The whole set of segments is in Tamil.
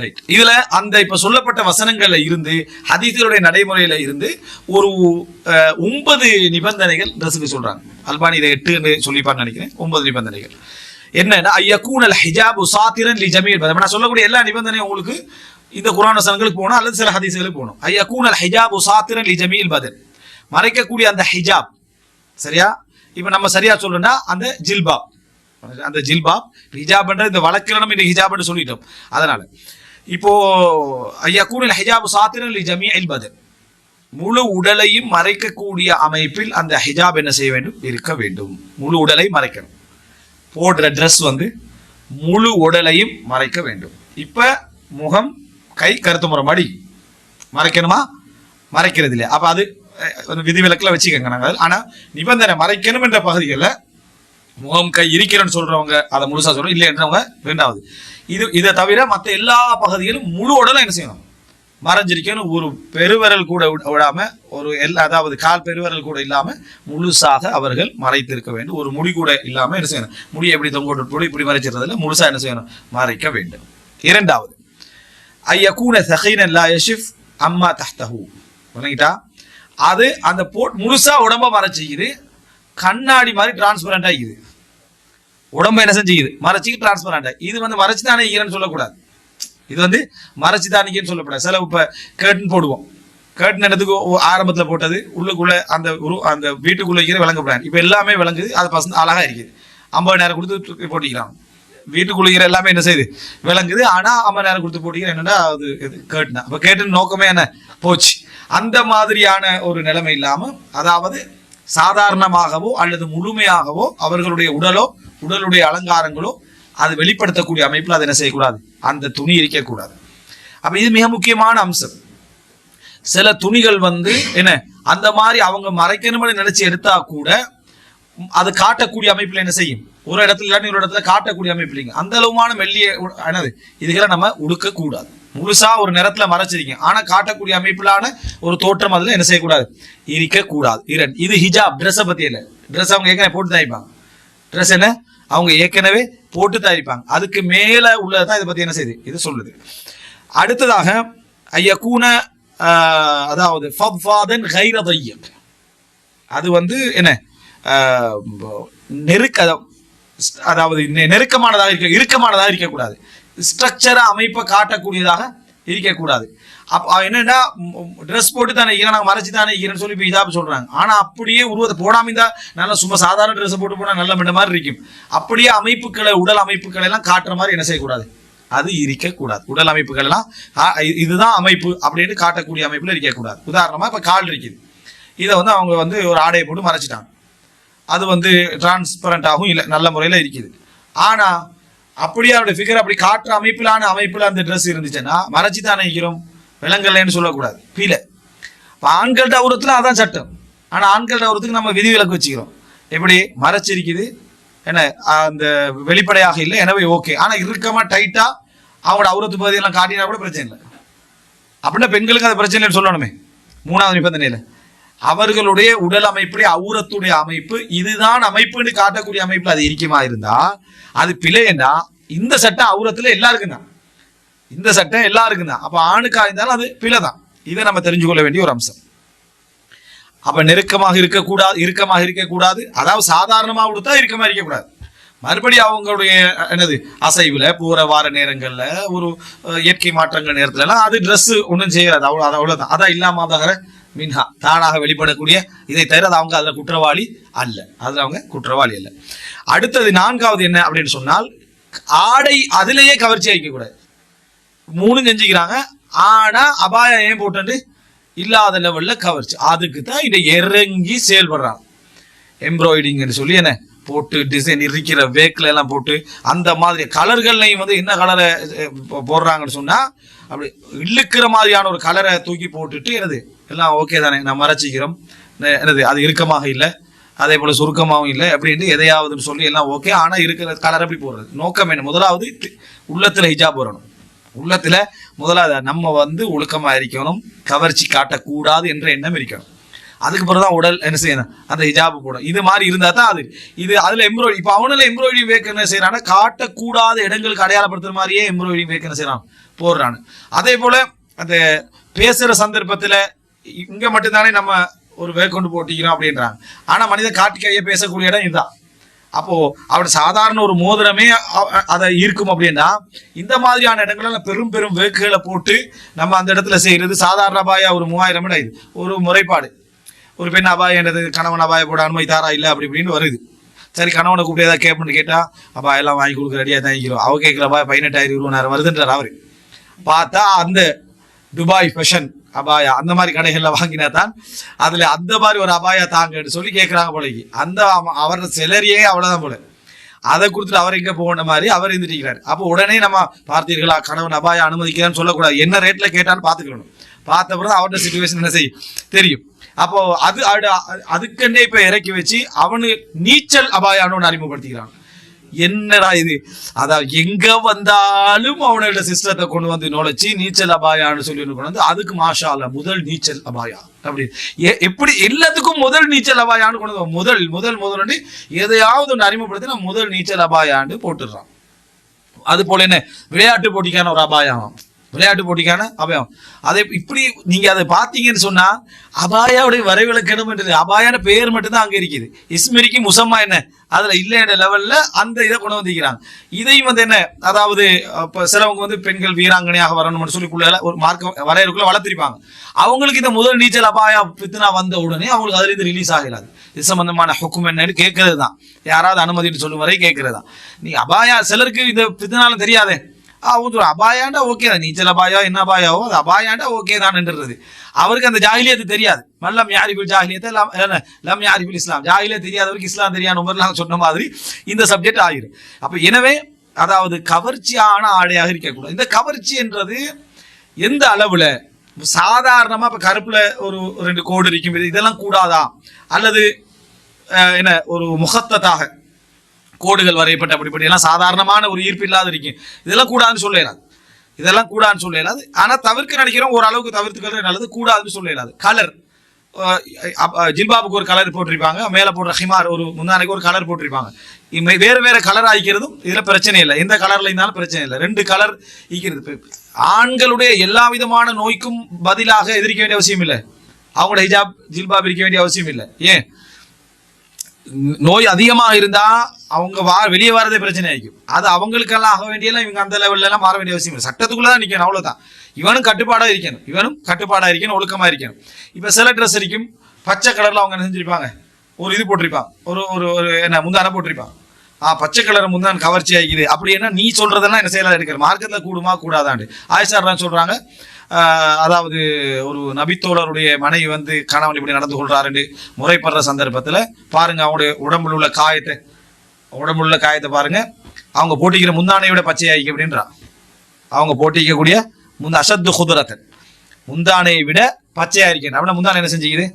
ரைட் இதுல அந்த இப்ப சொல்லப்பட்ட வசனங்கள்ல இருந்து ஹதீசருடைய நடைமுறையில இருந்து ஒரு ஒன்பது நிபந்தனைகள் ரசுக்கு சொல்றாங்க. அல்பானி இதை எட்டுன்னு சொல்லிப்பான்னு நினைக்கிறேன். ஒன்பது நிபந்தனைகள். என்னன்னா ஐயக்கூனல் ஹிஜாபு சாத்திரன் லி ஜமீல் நான் சொல்லக்கூடிய எல்லா நிபந்தனையும் உங்களுக்கு இந்த குரான் வசனங்களுக்கு போகணும் அல்லது சில ஹதீசுகளுக்கு போகணும். ஐயக்கூனல் ஹிஜாபு சாத்திரன் லி ஜமீல் பதில். மறைக்கக்கூடிய அந்த ஹிஜாப். சரியா? இப்ப நம்ம சரியா சொல்லணும்னா அந்த ஜில்பாப். அந்த ஜில்பாப் ஹிஜாப்ன்ற இந்த வழக்கில் நம்ம இந்த ஹிஜாப்னு சொல்லிட்டோம். அதனால இப்போ ஐயா ஹிஜாபு சாத்திரன் ஜமி அல்பதன் முழு உடலையும் மறைக்கக்கூடிய அமைப்பில் அந்த ஹிஜாப் என்ன செய்ய வேண்டும் இருக்க வேண்டும் முழு உடலை மறைக்கணும் போடுற ட்ரெஸ் வந்து முழு உடலையும் மறைக்க வேண்டும் இப்போ முகம் கை கருத்து முறை மடி மறைக்கணுமா மறைக்கிறது இல்லையா அப்போ அது விதிவிலக்கில் வச்சுக்கோங்க நாங்கள் ஆனால் நிபந்தனை மறைக்கணும் என்ற பகுதிகளில் முகம் கை இருக்கிறேன்னு சொல்கிறவங்க அதை முழுசா சொல்றோம் இல்லைன்றவங்க ரெண்டாவது இது இதை தவிர மற்ற எல்லா பகுதிகளும் முழு உடலும் என்ன செய்யணும்? மறைஞ்சிருக்கணும் ஒரு பெருவரல் கூட விடாம ஒரு எல்லா அதாவது கால் பெருவரல் கூட இல்லாம முழுசாக அவர்கள் மறைத்திருக்க வேண்டும். ஒரு முடி கூட இல்லாம என்ன செய்யணும்? முடியை எப்படி தொங்க போடு இப்படி மறைச்சிருந்ததில்ல முழுசா என்ன செய்யணும்? மறைக்க வேண்டும். இரண்டாவது ஐயக்கூன சகைனன் லா யஷிஃப் அம்மா தஹ்தஹு. விளங்கிட்டா அது அந்த போட் முழுசா உடம்ப மறைச்சிக்குது கண்ணாடி மாதிரி டிரான்ஸ்பரண்ட் ஆகிக்குது. உடம்பு என்ன செஞ்சுக்குது? மறைச்சிக்கு டிரான்ஸ்பரண்ட் இது வந்து மறைச்சு தானே ஈரன்னு சொல்லக்கூடாது. இது வந்து மறைச்சு தானிக்கன்னு சொல்லக்கூடாது சில இப்போ கேர்டன் போடுவோம். கேர்டன் எடுத்துக்கு ஆரம்பத்தில் போட்டது உள்ளுக்குள்ள அந்த உரு அந்த வீட்டுக்குள்ள இருக்கிற விளங்கப்படாது இப்போ எல்லாமே விளங்குது அது பசங்க அழகாக இருக்குது. ஐம்பது நேரம் கொடுத்து போட்டிக்கிறாங்க வீட்டுக்குள்ள இருக்கிற எல்லாமே என்ன செய்யுது? விளங்குது ஆனால் ஐம்பது நேரம் கொடுத்து போட்டிக்கிற என்னன்னா அது இது கேட்டுனா அப்போ கேட்டுன்னு நோக்கமே என்ன? போச்சு. அந்த மாதிரியான ஒரு நிலைமை இல்லாமல் அதாவது சாதாரணமாகவோ அல்லது முழுமையாகவோ அவர்களுடைய உடலோ உடலுடைய அலங்காரங்களோ அது வெளிப்படுத்தக்கூடிய அமைப்பில் அதை என்ன செய்யக்கூடாது? அந்த துணி இருக்கக்கூடாது அப்ப இது மிக முக்கியமான அம்சம். சில துணிகள் வந்து என்ன அந்த மாதிரி அவங்க மறைக்கணும்னு நினைச்சு எடுத்தா கூட அது காட்டக்கூடிய அமைப்பில் என்ன செய்யும்? ஒரு இடத்துல இல்லாட்டி ஒரு இடத்துல காட்டக்கூடிய அமைப்பு இல்லைங்க. அந்த அளவுமான மெல்லிய உ- என்னது? இதுகளை நம்ம உடுக்க கூடாது முழுசா ஒரு நிறத்துல மறைச்சிருக்கீங்க. ஆனா காட்டக்கூடிய அமைப்பிலான ஒரு தோற்றம் அதுல என்ன செய்யக்கூடாது? இருக்க கூடாது இரண்டு இது ஹிஜாப் ட்ரெஸ்ஸை பத்தி ட்ரெஸ் அவங்க ஏற்கனவே போட்டு தான் ட்ரெஸ் என்ன? அவங்க ஏற்கனவே போட்டு தயாரிப்பாங்க. அதுக்கு மேல உள்ளதான் இதை பத்தி என்ன செய்யுது இது சொல்லுது. அடுத்ததாக ஐயக்கூன அதாவது ஃபஃபாதன் கைர அது வந்து என்ன? ஆஹ், நெருக்க அதாவது நெருக்கமானதாக இருக்க இறுக்கமானதாக இருக்கக்கூடாது. ஸ்ட்ரக்சரா அமைப்பை காட்டக்கூடியதாக இருக்கக்கூடாது. என்னன்னா ட்ரெஸ் போட்டு தானே ஈரன் நாங்கள் மறைச்சு தானே ஈரன் சொல்லி இப்போ இதாக சொல்றாங்க. ஆனா அப்படியே உருவத்தை போடாம இருந்தா நல்லா சும்மா சாதாரண ட்ரெஸ் போட்டு போனா நல்ல மிண்ட மாதிரி இருக்கும். அப்படியே அமைப்புகளை உடல் அமைப்புகளை எல்லாம் காட்டுற மாதிரி என்ன செய்யக்கூடாது? அது இருக்கக்கூடாது. உடல் அமைப்புகள் எல்லாம் இதுதான் அமைப்பு அப்படின்னு காட்டக்கூடிய அமைப்புல இருக்கக்கூடாது. உதாரணமா இப்ப கால் இருக்குது. இதை வந்து அவங்க வந்து ஒரு ஆடையை போட்டு மறைச்சிட்டாங்க. அது வந்து டிரான்ஸ்பரண்டாகவும் இல்லை நல்ல முறையில் இருக்குது. ஆனால் அப்படியே அவருடைய ஃபிகர் அப்படி காட்டுற அமைப்பிலான அமைப்பில் அந்த ட்ரெஸ் இருந்துச்சுன்னா மறைச்சி தானே இருக்கிறோம் விலங்கலைன்னு சொல்லக்கூடாது. பீல இப்போ ஆண்கள் அவுரத்தில் அதான் சட்டம். ஆனால் ஆண்கள் டவுரத்துக்கு நம்ம விதிவிலக்கு வச்சுக்கிறோம். எப்படி? மறைச்சிருக்குது. என்ன? அந்த வெளிப்படையாக இல்லை. எனவே ஓகே. ஆனால் இறுக்கமாக டைட்டாக அவங்களோட அவுரத்து பகுதியெல்லாம் காட்டினா கூட பிரச்சனை இல்லை. அப்படின்னா பெண்களுக்கு அது பிரச்சனை சொல்லணுமே. மூணாவது நிபந்தனையில். அவர்களுடைய உடல் அமைப்புடைய அவுரத்துடைய அமைப்பு இதுதான் அமைப்புன்னு காட்டக்கூடிய அமைப்பில் அது இருக்குமா இருந்தால் அது பிழைன்னா இந்த சட்டம் அவுரத்தில் எல்லாருக்கும் தான். இந்த சட்டம் எல்லாருக்கும் தான் அப்போ ஆணுக்காக இருந்தாலும் அது பிழை தான் இதை நம்ம தெரிஞ்சு கொள்ள வேண்டிய ஒரு அம்சம். அப்போ நெருக்கமாக இருக்கக்கூடாது இறுக்கமாக இருக்கக்கூடாது. அதாவது சாதாரணமாக கொடுத்தா இறுக்கமாக இருக்கக்கூடாது. மறுபடியும் அவங்களுடைய என்னது அசைவில் போகிற வார நேரங்களில் ஒரு இயற்கை மாற்றங்கள் நேரத்துலலாம் அது ட்ரெஸ்ஸு ஒன்றும் செய்யாது. அவ்வளோ அது அவ்வளோதான். அதான் இல்லாமதாக மின்ஹா. தானாக வெளிப்படக்கூடிய இதை தவிர அது அவங்க அதில் குற்றவாளி அல்ல. அதில் அவங்க குற்றவாளி அல்ல. அடுத்தது நான்காவது என்ன அப்படின்னு சொன்னால் ஆடை அதிலேயே கவர்ச்சி அளிக்கக்கூடாது மூணு செஞ்சுக்கிறாங்க. ஆனா அபாயம் ஏன் போட்டு இல்லாத லெவல்ல கவர்ச்சி. அதுக்கு தான் இதை இறங்கி செயல்படுறாங்க எம்ப்ராய்டிங்னு சொல்லி என்ன போட்டு டிசைன் இருக்கிற வேக்கில் எல்லாம் போட்டு அந்த மாதிரி கலர்கள்லையும் வந்து என்ன கலரை போடுறாங்கன்னு சொன்னால் அப்படி இழுக்கிற மாதிரியான ஒரு கலரை தூக்கி போட்டுட்டு என்னது? எல்லாம் ஓகே தானே நான் மறைச்சிக்கிறோம். எனது என்னது அது இறுக்கமாக இல்லை. அதே போல் சுருக்கமாகவும் இல்லை. அப்படின்னு எதையாவதுன்னு சொல்லி எல்லாம் ஓகே ஆனால் இருக்கிற கலர் அப்படி போடுறது. நோக்கம் என்ன? முதலாவது உள்ளத்தில் ஹிஜாப் வரணும் உள்ளத்துல முதலாவது நம்ம வந்து ஒழுக்கமா இருக்கணும் கவர்ச்சி காட்டக்கூடாது என்ற எண்ணம் இருக்கணும். அதுக்கு பிறகு தான் உடல் என்ன செய்யணும்? அந்த ஹிஜாபு போடும் இது மாதிரி இருந்தா தான் அது. இது அதுல எம்ப்ராய்டரி இப்போ அவனுல எம்ப்ராய்டரி வேக் என்ன செய்யறான்னா காட்டக்கூடாத இடங்களுக்கு அடையாளப்படுத்துற மாதிரியே எம்ப்ராய்டரி வேக் என்ன செய்யறான்? போடுறான். அதே போல அந்த பேசுற சந்தர்ப்பத்துல இங்க மட்டும்தானே நம்ம ஒரு வேக் கொண்டு போட்டிக்கிறோம் அப்படின்றாங்க. ஆனா மனிதன் காட்டுக்கையே பேசக்கூடிய இடம் இதுதான். அப்போ அவருடைய சாதாரண ஒரு மோதிரமே அதை இருக்கும் அப்படின்னா இந்த மாதிரியான இடங்கள்ல பெரும் பெரும் வேக்குகளை போட்டு நம்ம அந்த இடத்துல செய்யறது சாதாரண அபாயா ஒரு மூவாயிரம் இடம் இது. ஒரு முறைப்பாடு. ஒரு பெண் அபாயன்றது கணவன் அபாய போட அனுமதி தாரா? இல்லை அப்படி இப்படின்னு வருது. சரி கணவனை கூப்பிட்டு ஏதாவது கேட்பேன்னு கேட்டா அப்பா எல்லாம் வாங்கி கொடுக்க ரெடியாக தாங்கிக்கிறோம் அவ கேட்கல பதினெட்டாயிரம் இருபதாயிரம் வருதுன்றார் அவரு. பார்த்தா அந்த துபாய் ஃபெஷன் அபாயா அந்த மாதிரி கடைகள்ல வாங்கினா தான் அதுல அந்த மாதிரி ஒரு அபாயா தாங்கன்னு சொல்லி கேட்கறாங்க போலக்கு. அந்த அவரோட செலரியே அவ்வளவுதான் போல. அதை கொடுத்துட்டு அவர் எங்க போன மாதிரி அவர் இருந்துட்டு அப்போ உடனே நம்ம பார்த்தீர்களா கணவன் அபாயம் அனுமதிக்கிறான்னு சொல்லக்கூடாது. என்ன ரேட்ல கேட்டான்னு பார்த்துக்கணும். பார்த்த பிறகு அவரோட சுச்சுவேஷன் என்ன செய்யும் தெரியும். அப்போ அது அது- அதுக்கண்டே இப்ப இறக்கி வச்சு அவனு நீச்சல் அபாயம்னு ஒன்று அறிமுகப்படுத்திக்கிறான் என்னடா இது? அதான் எங்க வந்தாலும் அவனோட சிஸ்டத்தை கொண்டு வந்து நுழைச்சி நீச்சல் அபாயான்னு சொல்லி கொண்டு வந்து அதுக்கு மாஷால முதல் நீச்சல் அபாயா அப்படி. எப்படி எல்லாத்துக்கும் முதல் நீச்சல் அபாயான்னு கொண்டு வந்து முதல் முதல் முதல் எதையாவது ஒன்று அறிமுகப்படுத்தினா முதல் நீச்சல் அபாயான்னு போட்டுடுறான். அது போல என்ன? விளையாட்டு போட்டிக்கான ஒரு அபாயம். விளையாட்டு போட்டிக்கான அபாயம். அதை இப்படி நீங்க அதை பார்த்தீங்கன்னு சொன்னா அபாயாவுடைய வரைவிலக்கணம் அபாயான பெயர் மட்டும்தான் அங்க இருக்குது. இஸ்மிரிக்கு முசம்மா என்ன? அதுல இல்லைன்ற லெவல்ல அந்த இதை கொண்டு வந்திருக்கிறாங்க. இதையும் வந்து என்ன? அதாவது இப்ப சிலவங்க வந்து பெண்கள் வீராங்கனையாக வரணும்னு சொல்லி குள்ள ஒரு மார்க்க வரையறுக்குள்ள வளர்த்திருப்பாங்க. அவங்களுக்கு இந்த முதல் நீச்சல் அபாயா பித்தனா வந்த உடனே அவங்களுக்கு அதுலேருந்து ரிலீஸ் ஆகலாது. இது சம்பந்தமான ஹுக்கும் என்னன்னு கேட்கறது தான் யாராவது அனுமதின்னு சொல்லும் வரை கேட்கறது தான் நீ அபாயா சிலருக்கு இந்த பித்தனாலும் தெரியாதே. அவங்க அபாயாண்டா ஓகே தான். நீச்சல் அபாயோ என்ன அபாயாவோ அது அபாயாண்டா ஓகே தான்ன்றது அவருக்கு அந்த ஜாகிலியத்து தெரியாது. மல்லம் யாரிபில் ஜாகிலியத்தை? லம் என்ன, லம் யாரிபில் இஸ்லாம். ஜாகிலிய தெரியாதவருக்கு இஸ்லாம் தெரியாத உமர்லாம் சொன்ன மாதிரி இந்த சப்ஜெக்ட் ஆகிரும் அப்ப எனவே அதாவது கவர்ச்சியான ஆடையாக இருக்கக்கூடாது. இந்த கவர்ச்சி என்றது எந்த அளவுல? சாதாரணமா இப்ப கருப்புல ஒரு ரெண்டு கோடு இருக்கும் இதெல்லாம் கூடாதா? அல்லது என்ன? ஒரு முகத்ததாக கோடுகள் வரையப்பட்ட அப்படி எல்லாம் சாதாரணமான ஒரு ஈர்ப்பு இல்லாத இருக்கும் இதெல்லாம் கூடாதுன்னு சொல்லலாது இதெல்லாம் கூடாதுன்னு சொல்லலாது ஆனால் தவிர்க்க நினைக்கிறோம் ஓரளவுக்கு தவிர்த்துக்கிறது நல்லது கூடாதுன்னு சொல்லலாது கலர் ஜில்பாபுக்கு ஒரு கலர் போட்டிருப்பாங்க மேலே போடுற ஹிமார் ஒரு முந்தானைக்கு ஒரு கலர் போட்டிருப்பாங்க. வேறு வேறு கலர் ஆகிக்கிறதும் இதில் பிரச்சனை இல்லை. எந்த கலரில் இருந்தாலும் பிரச்சனை இல்லை. ரெண்டு கலர் ஈக்கிறது. ஆண்களுடைய எல்லா விதமான நோய்க்கும் பதிலாக எதிர்க்க வேண்டிய அவசியம் இல்லை. அவங்களோட ஹிஜாப் ஜில்பாப் இருக்க வேண்டிய அவசியம் இல்லை. ஏன்? நோய் அதிகமாக இருந்தால் அவங்க வா வெளியே வரதே பிரச்சனை ஆகிக்கும் அது அவங்களுக்கெல்லாம் ஆக வேண்டியெல்லாம் இவங்க அந்த லெவல்ல எல்லாம் மாற வேண்டிய அவசியம் இல்லை. சட்டத்துக்குள்ளே தான் நிற்கணும் அவ்வளோதான் இவனும் கட்டுப்பாடாக இருக்கணும். இவனும் கட்டுப்பாடாக இருக்கணும் ஒழுக்கமாக இருக்கணும். இப்போ சில ட்ரெஸ் இருக்கும் பச்சை கலரில் அவங்க என்ன செஞ்சிருப்பாங்க? ஒரு இது போட்டிருப்பான் ஒரு ஒரு ஒரு என்ன முந்தான போட்டிருப்பான் ஆ பச்சை கலர் முந்தான் கவர்ச்சி ஆகிக்குது. அப்படி என்ன நீ சொல்கிறதெல்லாம் என்ன செயலாக இருக்கிற மார்க்கத்தில் கூடுமா கூடாதாண்டு ஆயிஷாரெலாம் சொல்கிறாங்க அதாவது ஒரு நபித்தோழருடைய மனைவி வந்து கணவன் இப்படி நடந்து கொள்றாருன்னு முறைப்படுற சந்தர்ப்பத்தில் பாருங்க அவங்களுடைய உடம்புல உள்ள காயத்தை உடம்புள்ள காயத்தை பாருங்க. அவங்க போட்டிக்கிற முந்தானையை விட பச்சையாகி அப்படின்றா. அவங்க போட்டிக்கக்கூடிய முந்த அசத்து குதிரத்தன். முந்தானையை விட பச்சையா இருக்கேன் அப்படின்னா முந்தானை என்ன செஞ்சுக்குது?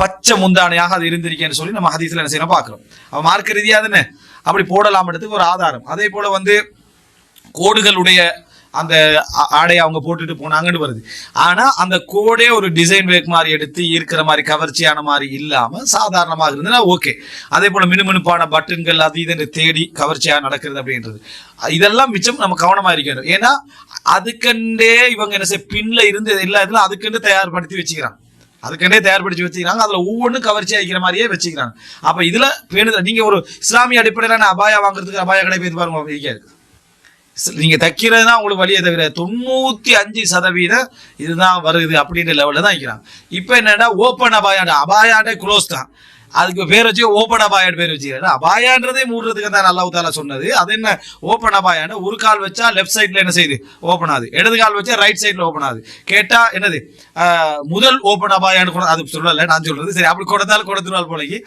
பச்சை முந்தானையாக அது இருந்திருக்கேன்னு சொல்லி நம்ம ஹதீஸ்ல என்ன செய்யணும் பார்க்குறோம். அவன் மார்க்க ரீதியாக தானே அப்படி போடலாம்ன்றதுக்கு ஒரு ஆதாரம். அதே போல வந்து கோடுகளுடைய அந்த ஆடையை அவங்க போட்டுட்டு போனாங்கன்னு வருது. ஆனா அந்த கோடே ஒரு டிசைன் வேக் மாதிரி எடுத்து இருக்கிற மாதிரி கவர்ச்சியான மாதிரி இல்லாம சாதாரணமாக இருந்ததுன்னா ஓகே அதே போல மினுமினுப்பான பட்டன்கள் அது இதுன்னு தேடி கவர்ச்சியா நடக்கிறது அப்படின்றது. இதெல்லாம் மிச்சம் நம்ம கவனமா இருக்கணும். ஏன்னா அதுக்கண்டே இவங்க என்ன செய்ய பின்ல இருந்து எல்லா இதுல அதுக்கண்டு தயார்படுத்தி வச்சுக்கிறாங்க. அதுக்கண்டே தயார்படுத்தி வச்சுக்கிறாங்க. அதுல ஒவ்வொன்றும் கவர்ச்சி ஆகிக்கிற மாதிரியே வச்சுக்கிறாங்க. அப்ப இதுல பேணுதல் நீங்க ஒரு இஸ்லாமிய அடிப்படையிலான அபாயா வாங்குறதுக்கு அபாய கடை போய் பாருங்க நீங்க தைக்கிறது தான் உங்களுக்கு வழியை தவிர தொண்ணூத்தி அஞ்சு சதவீதம் இதுதான் வருது அப்படின்ற லெவல்ல தான் வைக்கிறாங்க இப்போ என்னன்னா ஓப்பன் அபாயாண்ட அபாயாண்டே க்ளோஸ் தான். அதுக்கு பேர் வச்சு ஓப்பன் அபாயான்னு பேர் வச்சுக்கிறாரு அபாயான்றதே மூடுறதுக்கு தான் அல்லாஹ் தாலா சொன்னது. அது என்ன? ஓப்பன் அபாயான்னு ஒரு கால் வச்சா லெஃப்ட் சைட்ல என்ன செய்யுது? ஓப்பன் ஆகுது. இடது கால் வச்சா ரைட் சைட்ல ஓப்பன் ஆகுது. கேட்டா என்னது? முதல் ஓப்பன் அபாயான்னு கூட அது சொல்லல நான் சொல்றது. சரி அப்படி கொடுத்தாலும் கொடுத்துருவாள் போலக்கு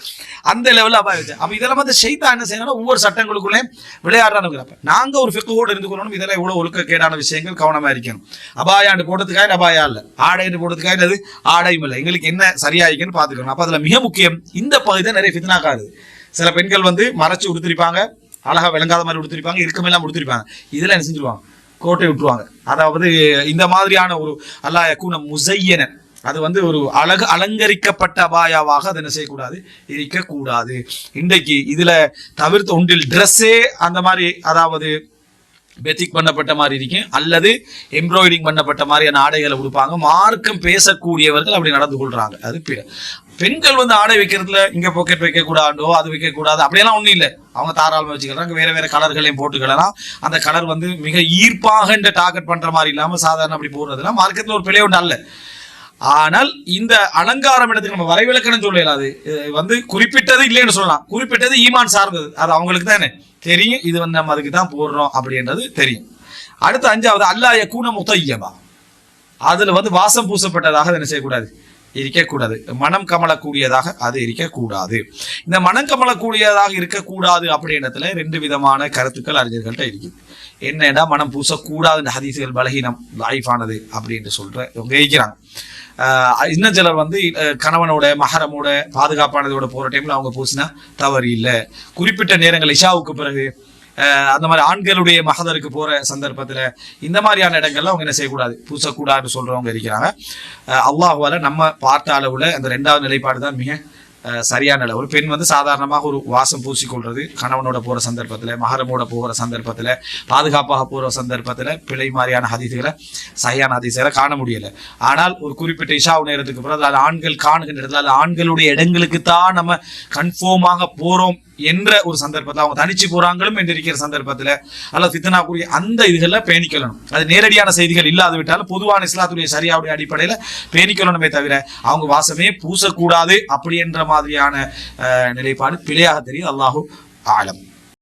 அந்த லெவலில் அபாயம் வச்சு அப்ப இதெல்லாம் வந்து ஷைத்தா என்ன செய்யணும் ஒவ்வொரு சட்டங்களுக்குள்ளே விளையாடுறானுங்கிறப்ப நாங்க ஒரு ஃபிக்கோடு இருந்து கொள்ளணும். இதெல்லாம் இவ்வளவு ஒழுக்கக்கேடான விஷயங்கள் கவனமா இருக்கணும். அபாயாண்டு போடுறதுக்காக அபாயா இல்லை. ஆடைன்னு போடுறதுக்காக என்னது? ஆடையும் இல்லை. எங்களுக்கு என்ன சரியாயிருக்குன்னு பார்த்துக்கணும். பாத்துக்கணும் அப்ப அதுல மிக முக்கியம் இந்த பகுதி தான் நிறைய ஃபித்னாக்காது சில பெண்கள் வந்து மறைச்சு உடுத்திருப்பாங்க அழகா விளங்காத மாதிரி உடுத்திருப்பாங்க இருக்கமெல்லாம் உடுத்திருப்பாங்க. இதெல்லாம் என்ன செஞ்சிருவாங்க? கோட்டை விட்டுருவாங்க. அதாவது இந்த மாதிரியான ஒரு அல்லா யக்கூன முசையன. அது வந்து ஒரு அழகு அலங்கரிக்கப்பட்ட அபாயாவாக அதை என்ன செய்யக்கூடாது? இருக்கக்கூடாது. இன்றைக்கு இதில் தவிர்த்து ஒன்றில் ட்ரெஸ்ஸே அந்த மாதிரி அதாவது பெத்திக் பண்ணப்பட்ட மாதிரி இருக்கும் அல்லது எம்ப்ராய்டிங் பண்ணப்பட்ட மாதிரியான ஆடைகளை கொடுப்பாங்க மார்க்கம் பேசக்கூடியவர்கள் அப்படி நடந்து கொள்றாங்க. அது பெண்கள் வந்து ஆடை வைக்கிறதுல இங்க பாக்கெட் வைக்க கூடாதோ அது வைக்க கூடாது அப்படியெல்லாம் ஒண்ணும் இல்லை. அவங்க தாராளமாக வச்சுக்கிறாங்க வேற வேற கலர்களையும் போட்டுக்கலாம் அந்த கலர் வந்து மிக ஈர்ப்பாக இந்த டார்கெட் பண்ற மாதிரி இல்லாம சாதாரண அப்படி போடுறதுலாம் மார்க்கெட்ல ஒரு பிழை ஒன்று அல்ல. ஆனால் இந்த அலங்காரம் இடத்துக்கு நம்ம வரைவிலக்கணம் சொல்லலாம் அது. வந்து குறிப்பிட்டது இல்லைன்னு சொல்லலாம். குறிப்பிட்டது ஈமான் சார்ந்தது. அது அவங்களுக்கு தானே. தெரியும். இது வந்து நம்ம அதுக்கு தான் போடுறோம் அப்படின்றது தெரியும். அடுத்து அஞ்சாவது அல்லாஹ் யக்கூன முத்தையமா அதுல வந்து வாசம் பூசப்பட்டதாக அதை என்ன செய்யக்கூடாது? இருக்கக்கூடாது. மனம் கமலக்கூடியதாக அது இருக்கக்கூடாது. இந்த மனம் கமலக்கூடியதாக இருக்கக்கூடாது அப்படின்றதுல ரெண்டு விதமான கருத்துக்கள் அறிஞர்கள்ட்ட இருக்குது. என்னடா மனம் பூசக்கூடாதுன்ற ஹதீசுகள் பலகீனம் லாய்ஃபானது அப்படின்னு சொல்ற இவங்க இன்னும் சிலர் வந்து கணவனோட மகரமோட பாதுகாப்பானதோட போகிற டைமில் அவங்க பூசினா தவறு இல்லை. குறிப்பிட்ட நேரங்கள் இஷாவுக்கு பிறகு அந்த மாதிரி ஆண்களுடைய மகதருக்கு போற சந்தர்ப்பத்துல இந்த மாதிரியான இடங்கள்ல அவங்க என்ன செய்யக்கூடாது? பூசக்கூடாதுன்னு சொல்றவங்க இருக்கிறாங்க. அஹ் நம்ம பார்த்த அளவுல அந்த ரெண்டாவது நிலைப்பாடு தான் மிக சரியான அளவு. ஒரு பெண் வந்து சாதாரணமாக ஒரு வாசம் பூசிக்கொள்றது கணவனோட போற சந்தர்ப்பத்துல மகரமோட போகிற சந்தர்ப்பத்துல பாதுகாப்பாக போற சந்தர்ப்பத்துல பிழை மாதிரியான ஹதீசுகளை சரியான ஹதீசுகளை காண முடியல. ஆனால் ஒரு குறிப்பிட்ட இஷாவு நேரத்துக்கு பிறகு அது ஆண்கள் காணுகின்ற இடத்துல அது ஆண்களுடைய இடங்களுக்கு தான் நம்ம கன்ஃபார்மாக போறோம் என்ற ஒரு சந்தர்ப்பத்தில் அவங்க தனிச்சு போறாங்களும் என்று இருக்கிற சந்தர்ப்பத்தில் அல்லது ஃபித்னாக்குரிய அந்த இதுகளில் பேணிக்கொள்ளணும். அது நேரடியான செய்திகள் இல்லாது விட்டாலும் பொதுவான இஸ்லாத்துடைய சரியாவுடைய அடிப்படையில் பேணிக்கொள்ளணுமே தவிர அவங்க வாசமே பூசக்கூடாது அப்படி என்ற மாதிரியான நிலைப்பாடு பிழையாக தெரியும். அல்லாஹூ ஆழம்